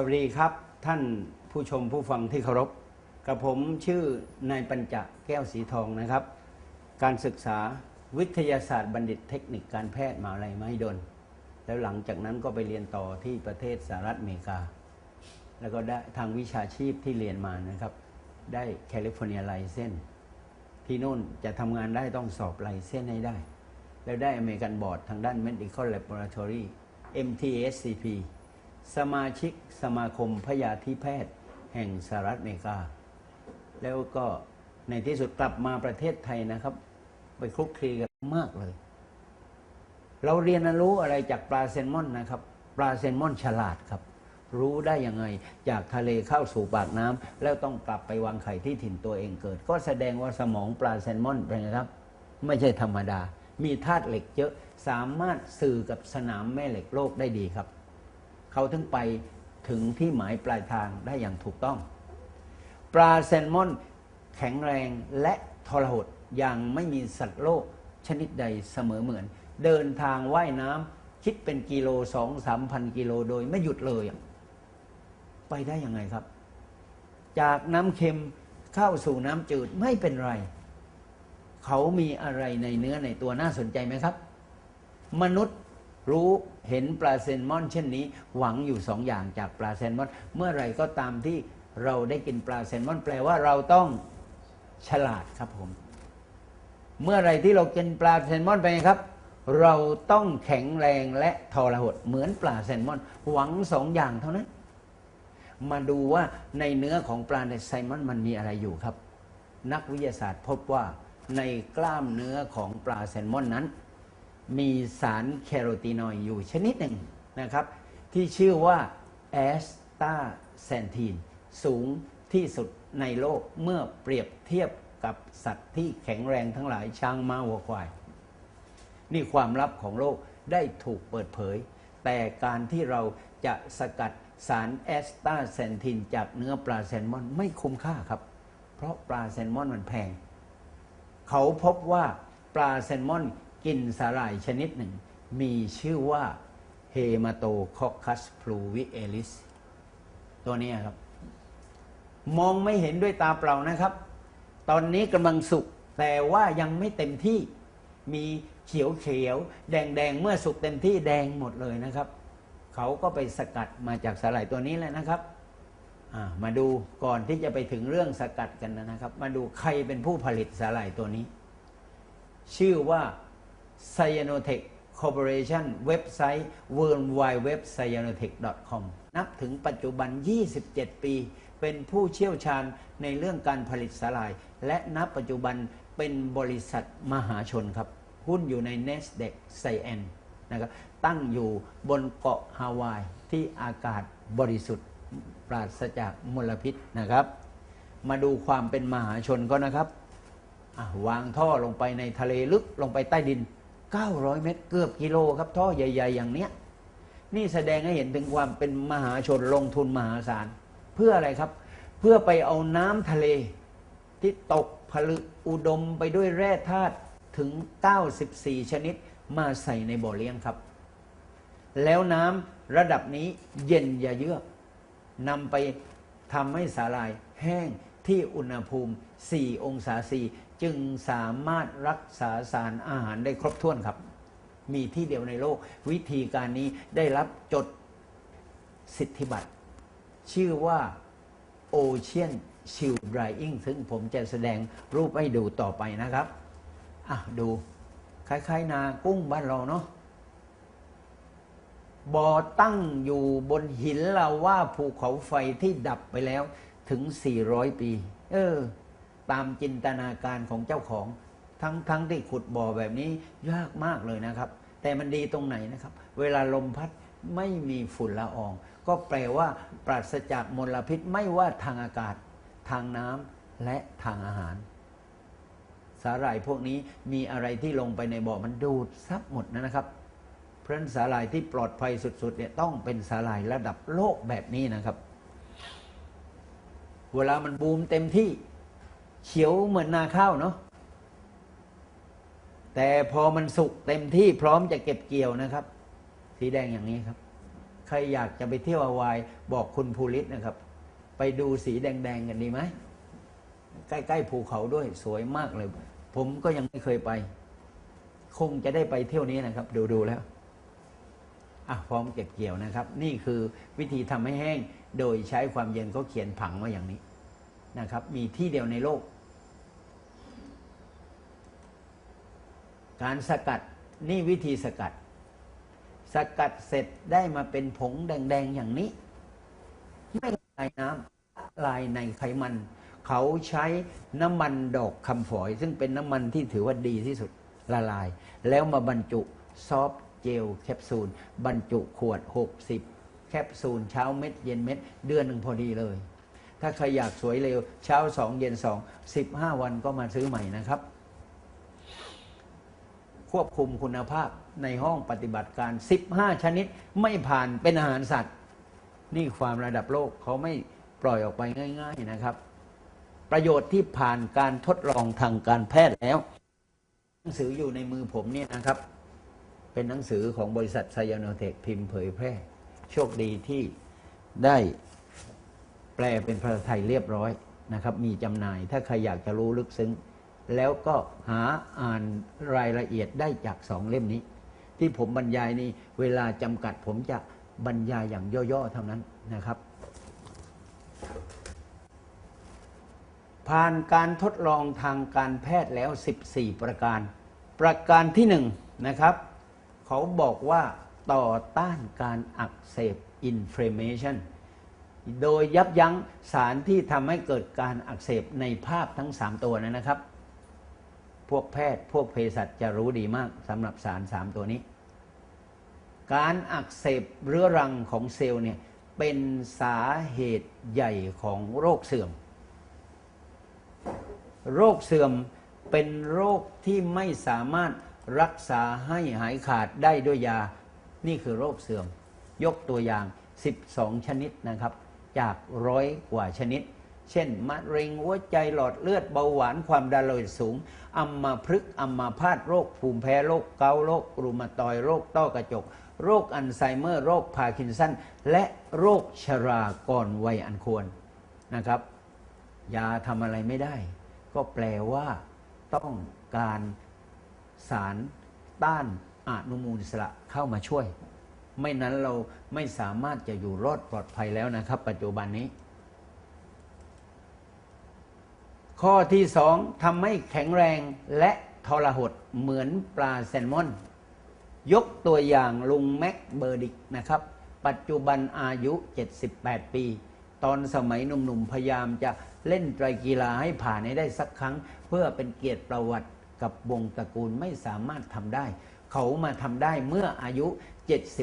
สวัสดีครับ ท่านผู้ชมผู้ฟังที่เคารพกับผมชื่อนายปัญจแก้วสีทองนะครับ การศึกษาวิทยาศาสตร์บัณฑิตเทคนิคการแพทย์มหาลัยมหิดล แล้วหลังจากนั้นก็ไปเรียนต่อที่ประเทศสหรัฐอเมริกา แล้วก็ได้ทางวิชาชีพที่เรียนมานะครับ ได้แคลิฟอร์เนียไลเซนที่นู่นจะทำงานได้ต้องสอบไลเซนให้ได้ แล้วได้อเมริกันบอร์ดทางด้าน Medical Laboratory MTSCP สมาชิกสมาคมพยาธิแพทย์แห่งสหรัฐอเมริกา แล้วก็ในที่สุดกลับมาประเทศไทยนะครับ ไปคลุกคลีกันมากเลย เราเรียนรู้อะไรจากปลาแซลมอนนะครับ ปลาแซลมอนฉลาดครับ รู้ได้ยังไงจากทะเลเข้าสู่ปากน้ำแล้วต้องกลับไปวางไข่ที่ถิ่นตัวเองเกิด ก็แสดงว่าสมองปลาแซลมอนเป็นไงครับ ไม่ใช่ธรรมดา มีธาตุเหล็กเยอะสามารถสื่อกับสนามแม่เหล็กโลกได้ดีครับ เขาถึงไปถึงที่หมายปลายทางได้อย่างถูกต้อง ปลาแซลมอนแข็งแรงและทรหดอย่างไม่มีสัตว์โลกชนิดใดเสมอเหมือน เดินทางว่ายน้ำคิดเป็นกิโลสองสามพันกิโลโดยไม่หยุดเลย ไปได้ยังไงครับ จากน้ำเค็มเข้าสู่น้ำจืดไม่เป็นไร เขามีอะไรในเนื้อในตัวน่าสนใจไหมครับ มนุษย์ รู้เห็นปลาแซลมอน เช่นนี้ หวังอยู่สองอย่างจากปลาแซลมอน เมื่อไรก็ตามที่เราได้กินปลาแซลมอน แปลว่าเราต้องฉลาดครับผม เมื่อไรที่เรากินปลาแซลมอนไปครับ เราต้องแข็งแรงและทรหดเหมือนปลาแซลมอน หวังสองอย่างเท่านั้น มาดูว่าในเนื้อของปลาในไซมอนมันมีอะไรอยู่ครับ นักวิทยาศาสตร์พบว่าในกล้ามเนื้อของปลาแซลมอนนั้น มีสารแคโรทีนอยด์อยู่ชนิดหนึ่งนะครับ ที่ชื่อว่าแอสตาแซนทีนสูงที่สุดในโลกเมื่อเปรียบเทียบกับสัตว์ที่แข็งแรงทั้งหลายช้างม้าวัวควาย นี่ความลับของโลกได้ถูกเปิดเผย แต่การที่เราจะสกัดสารแอสตาแซนทินจากเนื้อปลาแซลมอนไม่คุ้มค่าครับ เพราะปลาแซลมอนมันแพง เขาพบว่าปลาแซลมอน กินสาหร่ายชนิดหนึ่ง มีชื่อว่าเฮมาโตคอคัสพลูวิเอลิสตัวนี้ครับ มองไม่เห็นด้วยตาเปล่านะครับ ตอนนี้กำลังสุกแต่ว่ายังไม่เต็มที่มีเขียวเขียวแดงแดงเมื่อสุกเต็มที่แดงหมดเลยนะครับ เขาก็ไปสกัดมาจากสาหร่ายตัวนี้แหละนะครับมาดูก่อนที่จะไปถึงเรื่องสกัดกันนะครับ มาดูใครเป็นผู้ผลิตสาหร่ายตัวนี้ ชื่อว่า Cyanotech Corporation เว็บไซต์ w w w c y a n o t e c h c o m นับถึงปัจจุบัน 27 ปี เป็นผู้เชี่ยวชาญในเรื่องการผลิตสาหร่าย และนับปัจจุบันเป็นบริษัทมหาชนครับ หุ้นอยู่ใน NASDAQ Cyan นะครับตั้งอยู่บนเกาะฮาวายที่อากาศบริสุทธิ์ปราศจากมลพิษนะครับ มาดูความเป็นมหาชนก็นะครับวางท่อลงไปในทะเลลึกลงไปใต้ดิน 900 เมตรเกือบกิโลครับท่อใหญ่ ๆ อย่างเนี้ยนี่แสดงให้เห็นถึงความเป็นมหาชนลงทุนมหาศาล เพื่ออะไรครับ เพื่อไปเอาน้ำทะเล ที่ตกผลึกอุดมไปด้วยแร่ธาตุถึง 94 ชนิดมาใส่ในบ่อเลี้ยงครับ แล้วน้ำระดับนี้เย็นอย่าเยือกนำไปทำให้สาหร่ายแห้งที่อุณหภูมิ 4 องศาซี จึงสามารถรักษาสารอาหารได้ครบถ้วนครับ มีที่เดียวในโลก วิธีการนี้ได้รับจดสิทธิบัตร ชื่อว่า Ocean Shield Drying ซึ่งผมจะแสดงรูปให้ดูต่อไปนะครับ อะ ดู คล้าย ๆ นากุ้งบ้านเราเนาะบ่อตั้งอยู่บนหินลาว่าภูเขาไฟที่ดับไปแล้วถึง 400 ปี เออ ตามจินตนาการของเจ้าของ ทั้งทั้งที่ขุดบ่อแบบนี้ยากมากเลยนะครับ แต่มันดีตรงไหนนะครับ เวลาลมพัดไม่มีฝุ่นละออง ก็แปลว่า ปราศจากมลพิษไม่ว่าทางอากาศ ทางน้ำและทางอาหาร สาหร่ายพวกนี้มีอะไรที่ลงไปในบ่อมันดูดซับหมดนะครับเพราะฉะนั้นสาหร่ายที่ปลอดภัยสุดๆเนี่ยต้องเป็นสาหร่ายระดับโลกแบบนี้นะครับ เวลามันบูมเต็มที่ เขียวเหมือนนาข้าวเนาะแต่พอมันสุกเต็มที่พร้อมจะเก็บเกี่ยวนะครับ สีแดงอย่างนี้ครับ ใครอยากจะไปเที่ยวฮาวายบอกคุณภูริศนะครับ ไปดูสีแดงๆกันดีไหมใกล้ๆภูเขาด้วยสวยมากเลย ผมก็ยังไม่เคยไป คงจะได้ไปเที่ยวนี้นะครับ ดูๆแล้วอะพร้อมเก็บเกี่ยวนะครับ นี่คือวิธีทำให้แห้งโดยใช้ความเย็นเขาเขียนผังมาอย่างนี้ นะครับ มีที่เดียวในโลก การสกัดนี่วิธีสกัด สกัดเสร็จได้มาเป็นผงแดง ๆ อย่างนี้ ไม่ละลายน้ำละลายในไขมัน เขาใช้น้ำมันดอกคำฝอย ซึ่งเป็นน้ำมันที่ถือว่าดีที่สุดละลาย แล้วมาบรรจุซอฟเจลแคปซูล บรรจุขวด 60 แคปซูลเช้าเม็ด เย็นเม็ด เดือนหนึ่งพอดีเลย ถ้าใครอยากสวยเร็ว เช้าสองเย็นสอง15วันก็มาซื้อใหม่นะครับ ควบคุมคุณภาพในห้องปฏิบัติการ 15 ชนิดไม่ผ่านเป็นอาหารสัตว์ นี่ความระดับโลกเขาไม่ปล่อยออกไปง่าย ๆนะครับ ประโยชน์ที่ผ่านการทดลองทางการแพทย์แล้ว หนังสืออยู่ในมือผมเนี่ยนะครับ เป็นหนังสือของบริษัทไซยานเทคพิมพ์เผยแพร่ โชคดีที่ได้ แปลเป็นภาษาไทยเรียบร้อยนะครับ มีจำหน่าย ถ้าใครอยากจะรู้ลึกซึ้ง แล้วก็หาอ่านรายละเอียดได้จากสองเล่มนี้ ที่ผมบรรยายนี่เวลาจำกัดผมจะบรรยายอย่างย่อๆเท่านั้นนะครับ ผ่านการทดลองทางการแพทย์แล้ว 14 ประการ ประการที่หนึ่งนะครับ เขาบอกว่าต่อต้านการอักเสบ inflammation โดยยับยั้งสารที่ทำให้เกิดการอักเสบในภาพทั้ง 3 ตัวนั้นนะครับ พวกแพทย์พวกเภสัชจะรู้ดีมากสำหรับสาร 3 ตัวนี้ การอักเสบเรื้อรังของเซลล์เนี่ยเป็นสาเหตุใหญ่ของโรคเสื่อม โรคเสื่อมเป็นโรคที่ไม่สามารถรักษาให้หายขาดได้ด้วยยา นี่คือโรคเสื่อม ยกตัวอย่าง 12 ชนิดนะครับ จากร้อยกว่าชนิด เช่น มะเร็งหัวใจหลอดเลือดเบาหวานความดันโลหิตสูงอัมมาพฤกษ์อัมมาพาตโรคภูมิแพ้โรคเกาต์โรครูมาตอยด์โรคต้อกระจก โรคอัลไซเมอร์โรคพาร์กินสันและโรคชราก่อนวัยอันควรนะครับยาทำอะไรไม่ได้ ก็แปลว่าต้องการสารต้านอนุมูลอิสระเข้ามาช่วย ไม่นั้นเราไม่สามารถจะอยู่รอดปลอดภัยแล้วนะครับ ปัจจุบันนี้ ข้อที่สองทำให้แข็งแรงและทรหดเหมือนปลาแซลมอน ยกตัวอย่างลุงแม็กเบอร์ดิกนะครับ ปัจจุบันอายุ 78 ปี ตอนสมัยหนุ่มๆพยายามจะเล่นไตรกีฬาให้ผ่านให้ได้สักครั้ง เพื่อเป็นเกียรติประวัติกับวงตระกูลไม่สามารถทำได้ เขามาทำได้เมื่ออายุ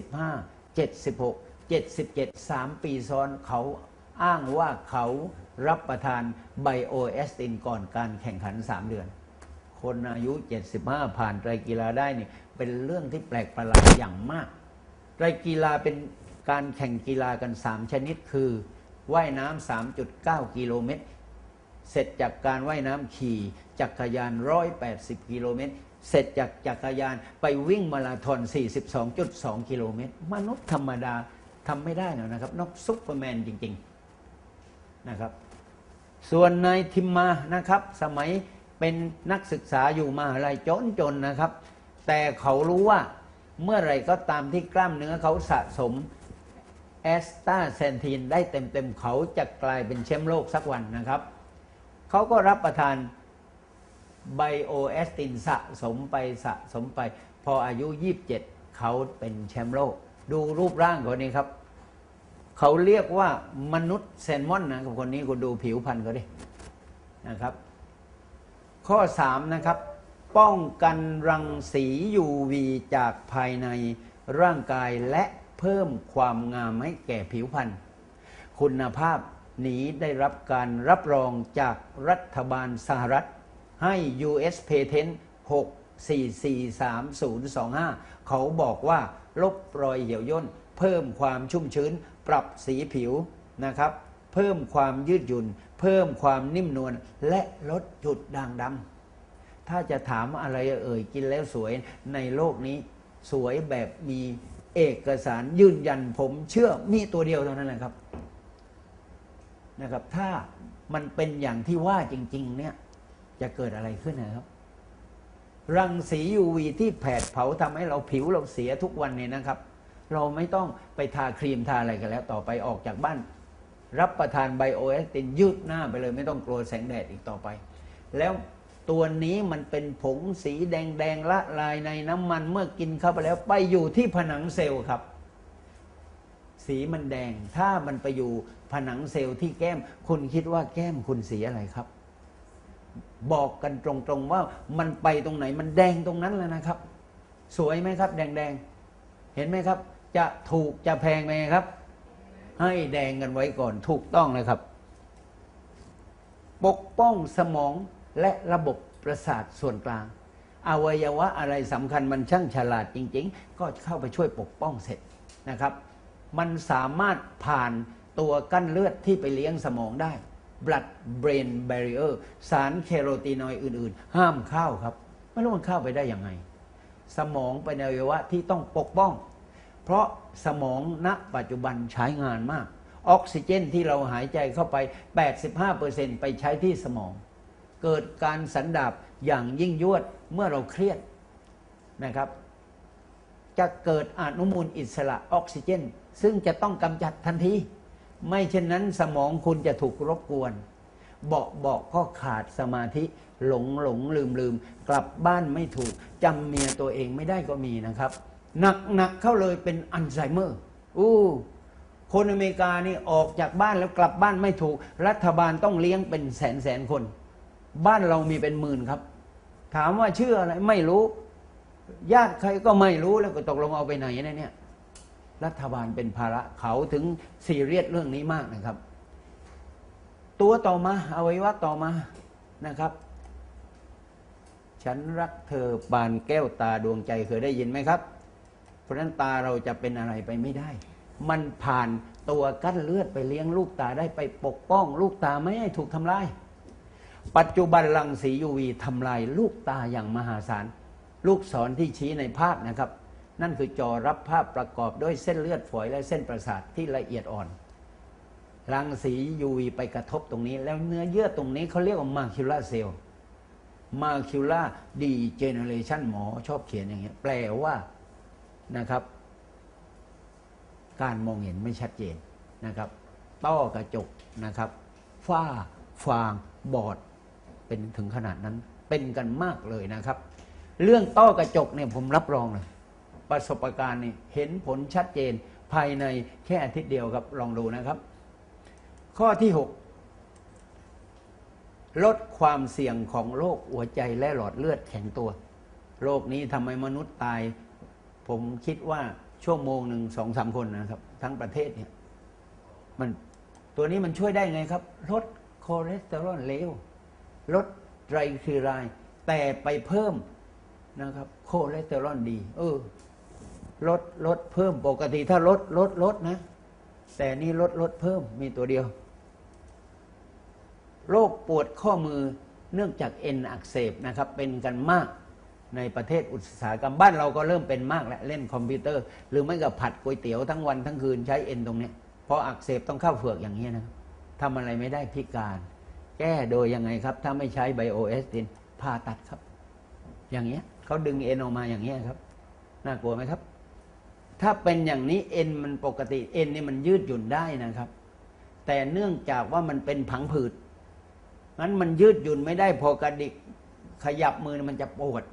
75 76 77 3 ปีซ้อนเขาอ้างว่าเขารับประทานไบโอเอสตินก่อนการแข่งขัน 3 เดือน คนอายุ 75 ผ่านไตรกีฬาได้นี่เป็นเรื่องที่แปลกประหลาดอย่างมาก ไตรกีฬาเป็นการแข่งกีฬากัน 3 ชนิดคือว่ายน้ำ3.9 กิโลเมตร เสร็จจากการว่ายน้ำขี่ จักรยาน 180 กิโลเมตร เสร็จจากจักรยานไปวิ่งมาราธอน 42.2 กิโลเมตร มนุษย์ธรรมดาทำไม่ได้หรอกนะครับ นอกซุปเปอร์แมนจริง ๆ นะครับ ส่วนนายทิมมานะครับ สมัยเป็นนักศึกษาอยู่มหาลัยจนจนๆนะครับ แต่เขารู้ว่าเมื่อไรก็ตามที่กล้ามเนื้อเขาสะสมแอสตาเซนทีนได้เต็มๆ เขาจะกลายเป็นแชมป์โลกสักวันนะครับ เขาก็รับประทาน ไบโอแอสตินสะสมไปสะสมไป พออายุ 27 เขาเป็นแชมป์โลก ดูรูปร่างคนนี้ครับ เขาเรียกว่ามนุษย์แซลมอนนะครับคนนี้คุณดูผิวพรรณเขาดินะครับ ข้อ 3 นะครับ ป้องกันรังสี UV จากภายในร่างกายและเพิ่มความงามให้แก่ผิวพรรณคุณภาพนี้ได้รับการรับรองจากรัฐบาลสหรัฐ ให้ US Patent 6443025 เขาบอกว่าลบรอยเหี่ยวย่น เพิ่มความชุ่มชื้น ปรับสีผิวนะครับ เพิ่มความยืดหยุ่น เพิ่มความนิ่มนวลและลดจุดด่างดำถ้าจะถามอะไรเอ่ยกินแล้วสวยในโลกนี้ สวยแบบมีเอกสารยืนยันผมเชื่อมีตัวเดียวเท่านั้นแหละครับนะครับ ถ้ามันเป็นอย่างที่ว่าจริง ๆ เนี่ย จะเกิดอะไรขึ้นนะครับ รังสี UV ที่แผดเผาทำให้เราผิวเราเสียทุกวันเนี่ยนะครับ เราไม่ต้องไปทาครีมทาอะไรกันแล้ว ต่อไปออกจากบ้าน รับประทานไบโอเอสตินยืดหน้าไปเลย ไม่ต้องกลัวแสงแดดอีกต่อไป แล้วตัวนี้มันเป็นผงสีแดงแดงละลายในน้ำมันเมื่อกินเข้าไปแล้ว ไปอยู่ที่ผนังเซลล์ครับ สีมันแดงถ้ามันไปอยู่ผนังเซลล์ที่แก้ม คุณคิดว่าแก้มคุณสีอะไรครับ บอกกันตรงๆว่ามันไปตรงไหนมันแดงตรงนั้นแล้วนะครับ สวยไหมครับ แดงๆ เห็นไหมครับ จะถูกจะแพงไหมครับ ให้แดงกันไว้ก่อนถูกต้องเลยครับ ปกป้องสมองและระบบประสาทส่วนกลาง อวัยวะอะไรสำคัญมันช่างฉลาดจริง ๆ ก็เข้าไปช่วยปกป้องเสร็จนะครับ มันสามารถผ่านตัวกั้นเลือดที่ไปเลี้ยงสมองได้ blood brain barrier สารเคโรทีนอยด์อื่น ๆ ห้ามเข้าครับ ไม่รู้มันเข้าไปได้ยังไง สมองเป็นอวัยวะที่ต้องปกป้อง เพราะสมองณปัจจุบันใช้งานมาก ออกซิเจนที่เราหายใจเข้าไป 85%ไปใช้ที่สมอง เกิดการสันดาบอย่างยิ่งยวดเมื่อเราเครียดนะครับ จะเกิดอนุมูลอิสระออกซิเจน ซึ่งจะต้องกำจัดทันที ไม่เช่นนั้นสมองคุณจะถูกรบกวน เบาเบาก็ขาดสมาธิ หลงหลงลืมลืมกลับบ้านไม่ถูกจำเมียตัวเองไม่ได้ก็มีนะครับ หนักหนักเข้าเลยเป็นอัลไซเมอร์อู้คนอเมริกานี่ออกจากบ้านแล้วกลับบ้านไม่ถูก รัฐบาลต้องเลี้ยงเป็นแสนแสนคน บ้านเรามีเป็นหมื่นครับ ถามว่าเชื่ออะไรไม่รู้ ญาติใครก็ไม่รู้แล้วก็ตกลงเอาไปไหนนะเนี่ย รัฐบาลเป็นภาระเขาถึงซีเรียสเรื่องนี้มากนะครับ ตัวต่อมาอวัยวะต่อมานะครับ ฉันรักเธอปานแก้วตาดวงใจเคยได้ยินไหมครับ เพราะนั้นตาเราจะเป็นอะไรไปไม่ได้ มันผ่านตัวกั้นเลือดไปเลี้ยงลูกตาได้ไปปกป้อง ลูกตาไม่ให้ถูกทำลาย ปัจจุบันรังสี UV ทำลายลูกตาอย่างมหาศาล ลูกศรที่ชี้ในภาพนะครับ นั่นคือจอรับภาพประกอบด้วยเส้นเลือดฝอยและเส้นประสาทที่ละเอียดอ่อน รังสี UV ไปกระทบตรงนี้ แล้วเนื้อเยื่อตรงนี้เขาเรียกว่ามาคิวลาเซลล์มาคิวลาดีเจเนเรชันหมอชอบเขียนอย่างเงี้ยแปลว่านะครับ การมองเห็นไม่ชัดเจนนะครับ ต้อกระจกนะครับ ฝ้าฟางบอด เป็นถึงขนาดนั้น เป็นกันมากเลยนะครับ เรื่องต้อกระจกเนี่ยผมรับรองเลย ประสบการณ์นี่เห็นผลชัดเจนภายในแค่อาทิตย์เดียวครับลองดูนะครับ ข้อที่ 6 ลดความเสี่ยงของโรคหัวใจและหลอดเลือดแข็งตัวโรคนี้ทำให้มนุษย์ตาย ผมคิดว่าชั่วโมงหนึ่งสองสามคนนะครับ ทั้งประเทศเนี่ยมันตัวนี้มันช่วยได้ไงครับ ลดคอเลสเตอรอลเลวลดไตรคลีไรด์แต่ไปเพิ่มนะครับคอเลสเตอรอลดี เออ ลดลดเพิ่มปกติถ้าลดลดลดนะ แต่นี่ลดลดเพิ่มมีตัวเดียว โรคปวดข้อมือเนื่องจากเอ็นอักเสบนะครับ เป็นกันมากในประเทศอุตสาหกรรมบ้านเราก็เริ่มเป็นมากแล้วเล่นคอมพิวเตอร์ หรือไม่ก็ผัดก๋วยเตี๋ยวทั้งวันทั้งคืนใช้เอ็นตรงเนี้ยพออักเสบต้องเข้าเฟือกอย่างนี้นะทำอะไรไม่ได้พิการ แก้โดยยังไงครับ ถ้าไม่ใช้ไบโอเอสตินผ่าตัดครับ อย่างเงี้ยเขาดึงเอ็นออกมาอย่างเงี้ยครับ น่ากลัวไหมครับ ถ้าเป็นอย่างนี้เอ็นมันปกติเอ็นนี่มันยืดหยุ่นได้นะครับ แต่เนื่องจากว่ามันเป็นผังผืดงั้นมันยืดหยุ่นไม่ได้พอกระดิกขยับมือมันจะปวด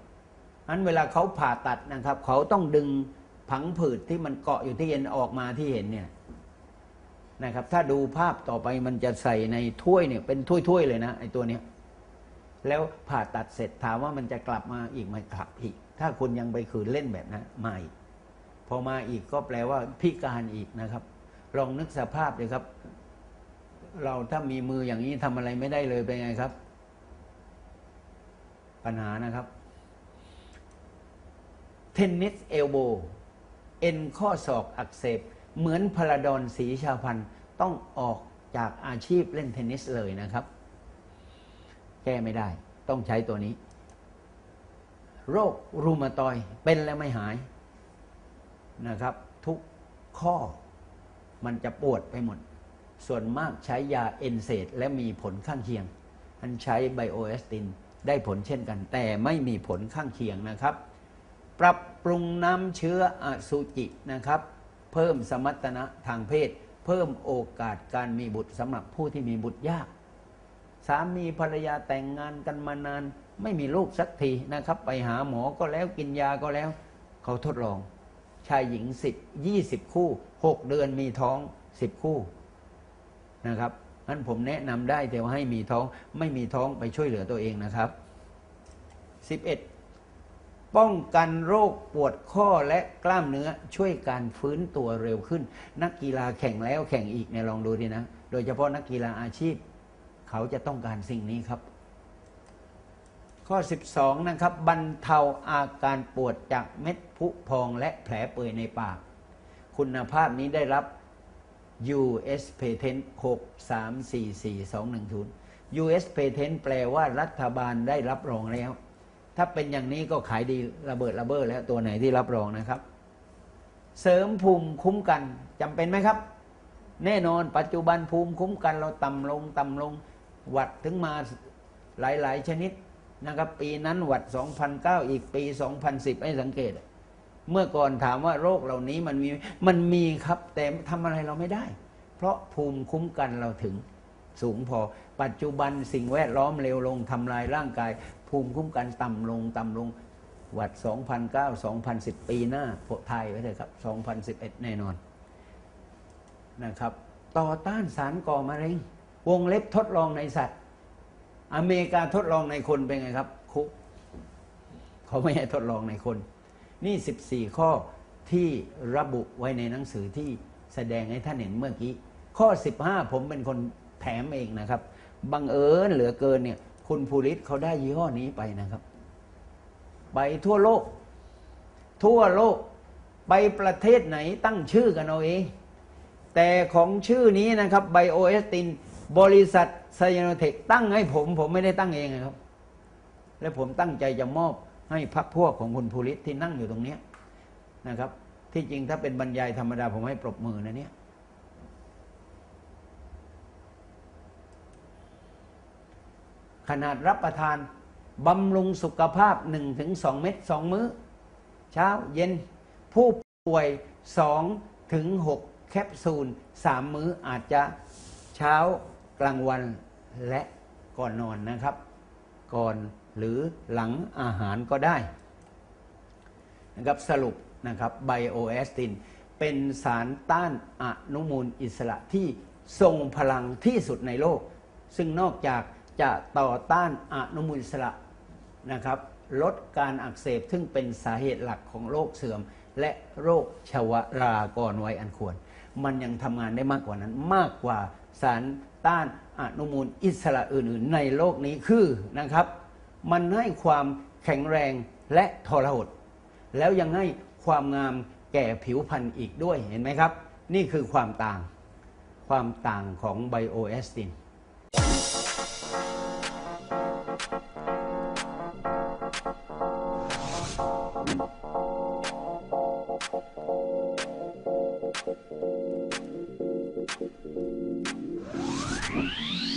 งั้นเวลาเขาผ่าตัดนะครับ เขาต้องดึงผังผืดที่มันเกาะอยู่ที่เอ็นออกมาที่เห็นเนี่ยนะครับ ถ้าดูภาพต่อไปมันจะใส่ในถ้วยเนี่ยเป็นถ้วยๆเลยนะไอ้ตัวเนี้ยแล้วผ่าตัดเสร็จถามว่ามันจะกลับมาอีกไหมกลับอีก ถ้าคุณยังไปขืนเล่นแบบนั้นไมา อีกพอมาอีกก็แปลว่าพิการอีกนะครับ ลองนึกสภาพเลยครับ เราถ้ามีมืออย่างนี้ทำอะไรไม่ได้เลยเป็นไงครับ ปัญหานะครับเทนนิสเอลโบเอ็นข้อศอกอักเสบ เหมือนพลาดอนสีชาพันธ์ต้องออกจากอาชีพเล่นเทนนิสเลยนะครับ แก้ไม่ได้ ต้องใช้ตัวนี้ โรครูมาตอยเป็นแล้วไม่หาย นะครับ ทุกข้อมันจะปวดไปหมด ส่วนมากใช้ยาเอนเซดและมีผลข้างเคียงอันใช้ไบโอเอสตินได้ผลเช่นกัน แต่ไม่มีผลข้างเคียงนะครับ ปรับปรุงน้ำเชื้ออสุจินะครับ เพิ่มสมรรถนะทางเพศ เพิ่มโอกาสการมีบุตรสำหรับผู้ที่มีบุตรยาก สามีภรรยาแต่งงานกันมานาน ไม่มีลูกสักทีนะครับ ไปหาหมอก็แล้วกินยาก็แล้ว เขาทดลอง ชายหญิงสิบยี่สิบคู่หกเดือนมีท้องสิบคู่นะครับนั้นผมแนะนำได้แต่ว่าให้มีท้องไม่มีท้องไปช่วยเหลือตัวเองนะครับสิบเอ็ดป้องกันโรคปวดข้อและกล้ามเนื้อช่วยการฟื้นตัวเร็วขึ้น นักกีฬาแข่งแล้วแข่งอีกเนี่ยลองดูดีนะ โดยเฉพาะนักกีฬาอาชีพ เขาจะต้องการสิ่งนี้ครับ ข้อ 12 นะครับบรรเทาอาการปวดจากเม็ด ผุพองและแผลเปื่อยในปาก คุณภาพนี้ได้รับ US Patent 6344210 US Patent แปลว่ารัฐบาลได้รับรองแล้ว ถ้าเป็นอย่างนี้ก็ขายดีระเบิดระเบ้อแล้วตัวไหนที่รับรองนะครับ เสริมภูมิคุ้มกันจำเป็นไหมครับ แน่นอนปัจจุบันภูมิคุ้มกันเราต่ำลงต่ำลง หวัดถึงมาหลาย ๆ ชนิดนะครับ ปีนั้นหวัด 2009 อีกปี 2010 ให้สังเกต เมื่อก่อนถามว่าโรคเหล่านี้มันมีมันมีครับแต่ทำอะไรเราไม่ได้ เพราะภูมิคุ้มกันเราถึงสูงพอ ปัจจุบันสิ่งแวดล้อมเร็วลงทำลายร่างกาย ภูมิคุ้มกันต่ำลงต่ำลงวัด 2009 2010 ปีหน้าโไทยไว้เลยครับ 2011 แน่นอนนะครับ ต่อต้านสารก่อมะเร็ง วงเล็บทดลองในสัตว์ อเมริกาทดลองในคนเป็นไงครับคุกเขาไม่ให้ทดลองในคน นี่ 14 ข้อที่ระบุไว้ในหนังสือที่แสดงให้ท่านเห็นเมื่อกี้ ข้อ 15 ผมเป็นคนแถมเองนะครับ บังเอิญเหลือเกินเนี่ย คุณภูริศเขาได้ยี่ห้อนี้ไปนะครับ ไปทั่วโลก ทั่วโลกไปประเทศไหนตั้งชื่อกันเอาเอง แต่ของชื่อนี้นะครับไบโอเอสตินบริษัทไซโนเทคตั้งให้ผม ผมไม่ได้ตั้งเองนะครับ และผมตั้งใจจะมอบ ให้พักพวกของคุณภูริที่นั่งอยู่ตรงเนี้ยนะครับ ที่จริงถ้าเป็นบรรยายธรรมดาผมให้ปรบมือนะเนี่ยขนาดรับประทานบำรุงสุขภาพ 1-2 เม็ด2 มื้อ เช้าเย็นผู้ป่วย2ถึง6แคปซูล 3 มื้ออาจจะเช้ากลางวันและก่อนนอนนะครับ ก่อน หรือหลังอาหารก็ได้นะครับสรุปนะครับไบโอเอสตินเป็นสารต้านอนุมูลอิสระที่ทรงพลังที่สุดในโลก ซึ่งนอกจากจะต่อต้านอนุมูลอิสระนะครับลดการอักเสบซึ่งเป็นสาเหตุหลักของโรคเสื่อม และโรคชวราก่อนวัยอันควร มันยังทำงานได้มากกว่านั้นมากกว่าสารต้านอนุมูลอิสระอื่นๆ ในโลกนี้คือนะครับ มันให้ความแข็งแรงและทรหด แล้วยังให้ความงามแก่ผิวพรรณอีกด้วยเห็นไหมครับ นี่คือความต่างความต่างของไบโอเอสติน Thank